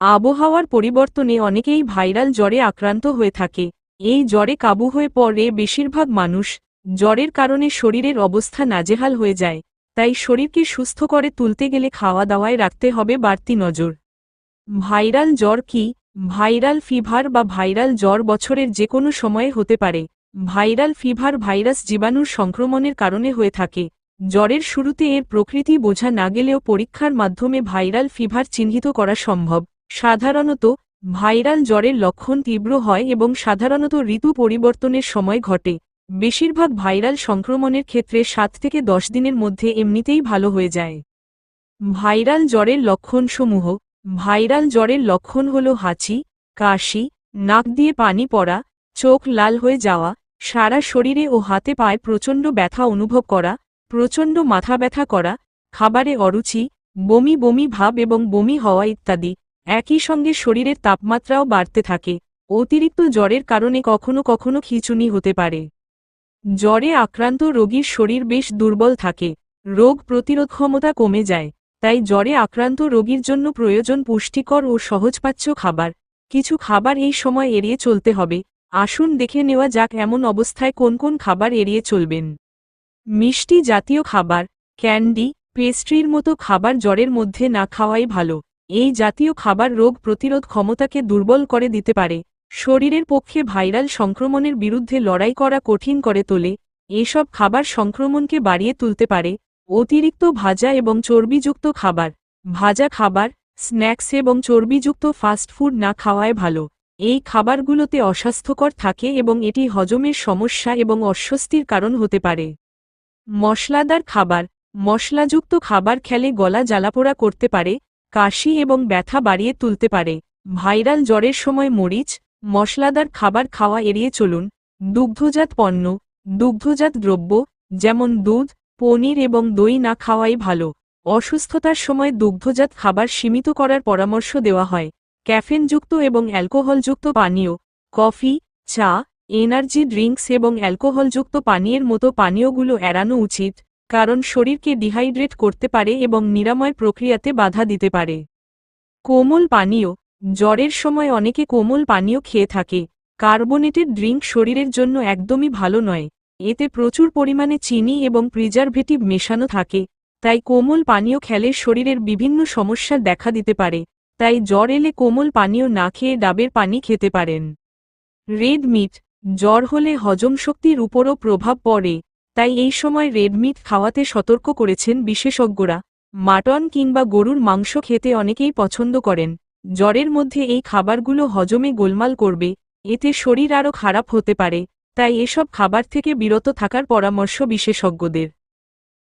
আবহাওয়ার পরিবর্তনে অনেকেই ভাইরাল জ্বরে আক্রান্ত হয়ে থাকে। এই জ্বরে কাবু হয়ে পড়ে বেশিরভাগ মানুষ। জ্বরের কারণে শরীরের অবস্থা নাজেহাল হয়ে যায়, তাই শরীরকে সুস্থ করে তুলতে গেলে খাওয়া দাওয়ায় রাখতে হবে বাড়তি নজর। ভাইরাল জ্বর কি? ভাইরাল ফিভার বা ভাইরাল জ্বর বছরের যে কোনো সময়ে হতে পারে। ভাইরাল ফিভার ভাইরাস জীবাণুর সংক্রমণের কারণে হয়ে থাকে। জ্বরের শুরুতে এর প্রকৃতি বোঝা না গেলেও পরীক্ষার মাধ্যমে ভাইরাল ফিভার চিহ্নিত করা সম্ভব। সাধারণত, ভাইরাল জ্বরের লক্ষণ তীব্র হয় এবং সাধারণত ঋতু পরিবর্তনের সময় ঘটে। বেশিরভাগ ভাইরাল সংক্রমণের ক্ষেত্রে সাত থেকে দশ দিনের মধ্যে এমনিতেই ভালো হয়ে যায়। ভাইরাল জ্বরের লক্ষণসমূহ, ভাইরাল জ্বরের লক্ষণ হল হাঁচি, কাশি, নাক দিয়ে পানি পড়া, চোখ লাল হয়ে যাওয়া, সারা শরীরে ও হাতে পায়ে প্রচণ্ড ব্যথা অনুভব করা, প্রচণ্ড মাথা ব্যথা করা, খাবারে অরুচি, বমি বমি ভাব এবং বমি হওয়া ইত্যাদি। একই সঙ্গে শরীরের তাপমাত্রাও বাড়তে থাকে। অতিরিক্ত জ্বরের কারণে কখনো কখনো খিচুনি হতে পারে। জ্বরে আক্রান্ত রোগীর শরীর বেশ দুর্বল থাকে। রোগ প্রতিরোধ ক্ষমতা কমে যায়, তাই জ্বরে আক্রান্ত রোগীর জন্য প্রয়োজন পুষ্টিকর ও সহজপাচ্য খাবার। কিছু খাবার এই সময় এড়িয়ে চলতে হবে। আসুন দেখে নেওয়া যাক এমন অবস্থায় কোন কোন খাবার এড়িয়ে চলবেন। মিষ্টি জাতীয় খাবার, ক্যান্ডি, পেস্ট্রির মতো খাবার জ্বরের মধ্যে না খাওয়াই ভালো। এই জাতীয় খাবার রোগ প্রতিরোধ ক্ষমতাকে দুর্বল করে দিতে পারে। শরীরের পক্ষে ভাইরাল সংক্রমণের বিরুদ্ধে লড়াই করা কঠিন করে তোলে। এসব খাবার সংক্রমণকে বাড়িয়ে তুলতে পারে। অতিরিক্ত ভাজা এবং চর্বিযুক্ত খাবার। ভাজা খাবার, স্ন্যাক্স এবং চর্বিযুক্ত ফাস্টফুড না খাওয়ায় ভালো। এই খাবারগুলোতে অস্বাস্থ্যকর থাকে এবং এটি হজমের সমস্যা এবং অস্বস্তির কারণ হতে পারে। মশলাদার খাবার। মশলাযুক্ত খাবার খেলে গলা জ্বালাপোড়া করতে পারে। কাশি এবং ব্যথা বাড়িয়ে তুলতে পারে। ভাইরাল জ্বরের সময় মরিচ, মশলাদার খাবার খাওয়া এড়িয়ে চলুন। দুগ্ধজাত পণ্য, দুগ্ধজাত দ্রব্য, যেমন দুধ, পনির এবং দই না খাওয়াই ভালো। অসুস্থতার সময় দুগ্ধজাত খাবার সীমিত করার পরামর্শ দেওয়া হয়। ক্যাফেনযুক্ত এবং অ্যালকোহলযুক্ত পানীয়, কফি, চা, এনার্জি ড্রিঙ্কস এবং অ্যালকোহলযুক্ত পানীয়ের মতো পানীয়গুলো এড়ানো উচিত। কারণ শরীরকে ডিহাইড্রেট করতে পারে এবং নিরাময় প্রক্রিয়াতে বাধা দিতে পারে। কোমল পানীয়। জ্বরের সময় অনেকে কোমল পানীয় খেয়ে থাকে। কার্বোনেটেড ড্রিঙ্ক শরীরের জন্য একদমই ভালো নয়। এতে প্রচুর পরিমাণে চিনি এবং প্রিজারভেটিভ মেশানো থাকে। তাই কোমল পানীয় খেলে শরীরের বিভিন্ন সমস্যা দেখা দিতে পারে। তাই জ্বর এলে কোমল পানীয় না খেয়ে ডাবের পানি খেতে পারেন। Red meat. জ্বর হলে হজম শক্তির উপরও প্রভাব পড়ে। তাই এই সময় রেডমিট খাওয়াতে সতর্ক করেছেন বিশেষজ্ঞরা। মাটন কিংবা গরুর মাংস খেতে অনেকেই পছন্দ করেন। জ্বরের মধ্যে এই খাবারগুলো হজমে গোলমাল করবে, এতে শরীর আরও খারাপ হতে পারে, তাই এসব খাবার থেকে বিরত থাকার পরামর্শ বিশেষজ্ঞদের।